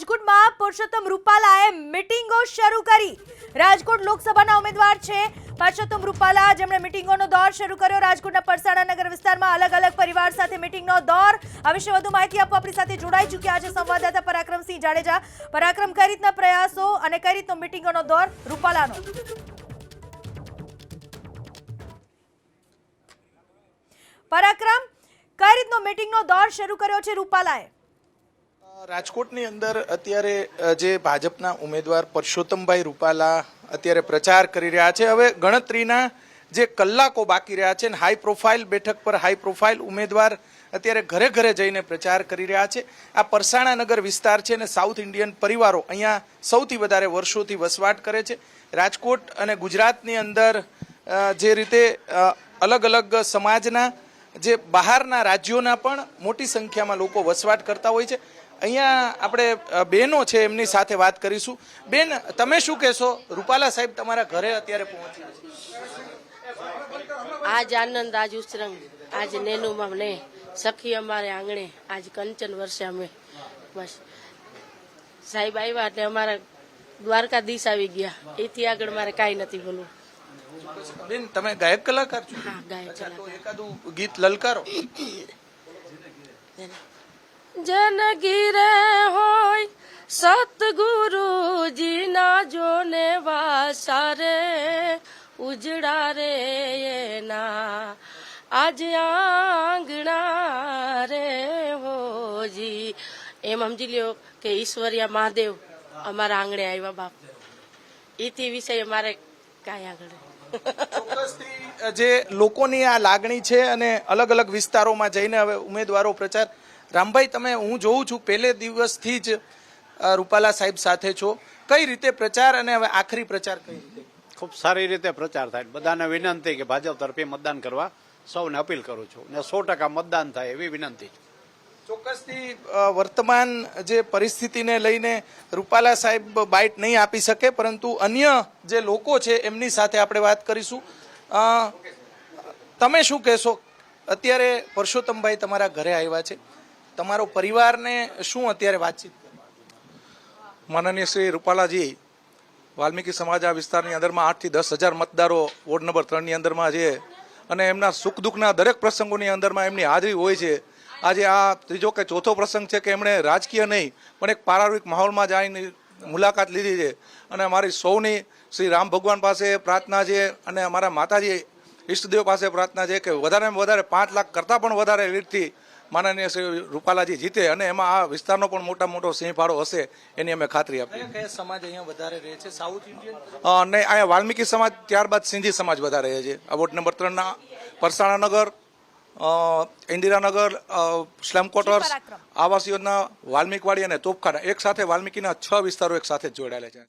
રાજકોટમાં પુરુષોત્તમ રૂપાલાએ મિટિંગો શરૂ કરી. રાજકોટ લોકસભાના ઉમેદવાર છે પુરુષોત્તમ રૂપાલા. જેમણે મિટિંગોનો દોર શરૂ કર્યો. રાજકોટના પરસાણા નગર વિસ્તારમાં અલગ અલગ પરિવાર સાથે મિટિંગનો દોર. આ વધુ માહિતી આપવા આપણી સાથે જોડાઈ ચૂક્યા છે સંવાદદાતા પરાક્રમસિંહ જાડેજા. પરાક્રમ કઈ રીતના પ્રયાસો અને કઈ રીતનો મિટિંગોનો દોર રૂપાલાનો? પરાક્રમ કઈ રીતનો મિટિંગનો દોર શરૂ કર્યો છે રૂપાલાએ? રાજકોટની અંદર અત્યારે જે ભાજપના ઉમેદવાર પરસોત્તમભાઈ રૂપાલા અત્યારે પ્રચાર કરી રહ્યા છે. હવે ગણતરીના જે કલાકો બાકી રહ્યા છે હાઈ પ્રોફાઇલ બેઠક પર હાઈ પ્રોફાઇલ ઉમેદવાર અત્યારે ઘરે ઘરે જઈને પ્રચાર કરી રહ્યા છે. આ પરસાણા નગર વિસ્તાર છે ને સાઉથ ઇન્ડિયન પરિવારો અહીંયા સૌથી વધારે વર્ષોથી વસવાટ કરે છે. રાજકોટ અને ગુજરાતની અંદર જે રીતે અલગ અલગ સમાજના, જે બહારના રાજ્યોના પણ મોટી સંખ્યામાં લોકો વસવાટ કરતા હોય છે. અહીંયા આપણે બહેનો છે એમની સાથે વાત કરીશું. બેન તમે શું કહેશો? રૂપાલા સાહેબ તમારા ઘરે અત્યારે પહોંચી આજ આનંદ આજ ઉસરંગ આજ નેનુમાં ને સખી અમારે આંગણે આજ કંચન વર્ષે અમે બસ. સાહેબ આવ્યા એટલે અમારા દ્વારકાધીશ આવી ગયા. એથી આગળ મારે કાંઈ નથી બોલવું. બેન તમે ગાયક કલાકાર છો? ગાયક એકાદું ગીત લલકારો. જન ગીરે હોય સતગુરુજી ના જોને વાસારે ઉજડા રે એના. આજ આંગણા રે હોજી. એમ સમજી લ્યો કે ઈશ્વરિયા મહાદેવ અમારા આંગણે આવ્યા બાપ. એથી વિષય અમારે કાંઈ આગળ જે લોકોની આ લાગણી છે અને અલગ અલગ વિસ્તારોમાં જઈને હવે ઉમેદવારો પ્રચાર રામભાઈ તમે હું જોઉં છું પહેલે દિવસથી જ રૂપાલા સાહેબ સાથે છો. કઈ રીતે પ્રચાર અને હવે આખરી પ્રચાર કઈ રીતે? ખૂબ સારી રીતે પ્રચાર થાય. બધાને વિનંતી કે ભાજપ તરફે મતદાન કરવા સૌને અપીલ કરું છું ને સો ટકા મતદાન થાય એવી વિનંતી. ચોક્કસથી વર્તમાન જે પરિસ્થિતિને લઈને રૂપાલા સાહેબ બાઇટ નહીં આપી શકે પરંતુ અન્ય જે લોકો છે એમની સાથે આપણે વાત કરીશું. તમે શું કહેશો? અત્યારે પરસોત્તમભાઈ તમારા ઘરે આવ્યા છે. તમારો પરિવારને શું અત્યારે વાતચીત માનનીય શ્રી રૂપાલાજી, વાલ્મીકી સમાજ આ વિસ્તારની અંદરમાં આઠથી દસ હજાર મતદારો વોર્ડ નંબર ત્રણની અંદરમાં છે અને એમના સુખ દુઃખના દરેક પ્રસંગોની અંદરમાં એમની હાજરી હોય છે. આજે આ ત્રીજો કે ચોથો પ્રસંગ છે કે એમણે રાજકીય નહીં, પણ એક પારાવિક માહોલમાં જ આવીને મુલાકાત લીધી છે. અને અમારી સૌની શ્રી રામ ભગવાન પાસે પ્રાર્થના છે અને અમારા માતાજી ઈષ્ટદેવ પાસે પ્રાર્થના છે કે વધારેમાં વધારે પાંચ લાખ કરતાં પણ વધારે લીડથી માનનીય શ્રી રૂપાલાજી જીતે અને એમાં આ વિસ્તારનો પણ મોટા મોટો સિંહ ફાળો હશે એની અમે ખાતરી આપી કયા કયા સમાજ અહીંયા વધારે રહે છે? સાઉથ ઇન્ડિયન અને અહીંયા વાલ્મીકી સમાજ ત્યારબાદ સિંધી સમાજ વધારે રહે છે. આ વોર્ડ નંબર ત્રણના પરસાણા નગર ઇન્દિરાનગર સ્લમ ક્વાર્ટર્સ આવાસ યોજના વાલ્મીકવાડી અને તોપખાના. એક સાથે વાલ્મીકીના છ વિસ્તારો એક સાથે જોડાયેલા છે.